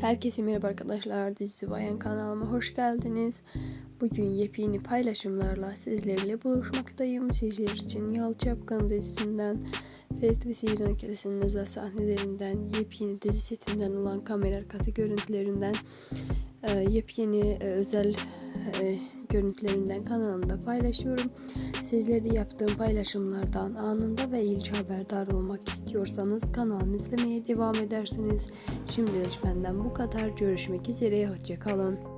Herkese merhaba arkadaşlar. Dizi Bayan kanalıma hoş geldiniz. Bugün yepyeni paylaşımlarla sizlerle buluşmaktayım. Sizler için Yal Çapkın dizisinden Ferit ve Sihir'in Akadesi'nin özel sahnelerinden, yepyeni dizi setinden olan kamera arkası görüntülerinden, e, yepyeni e, özel e, görüntülerinden kanalımda paylaşıyorum. Sizler de yaptığım paylaşımlardan anında ve ilk haberdar olmak istiyorsanız kanalımı izlemeye devam edersiniz. Şimdilik benden bu kadar. Görüşmek üzere. Hoşçakalın.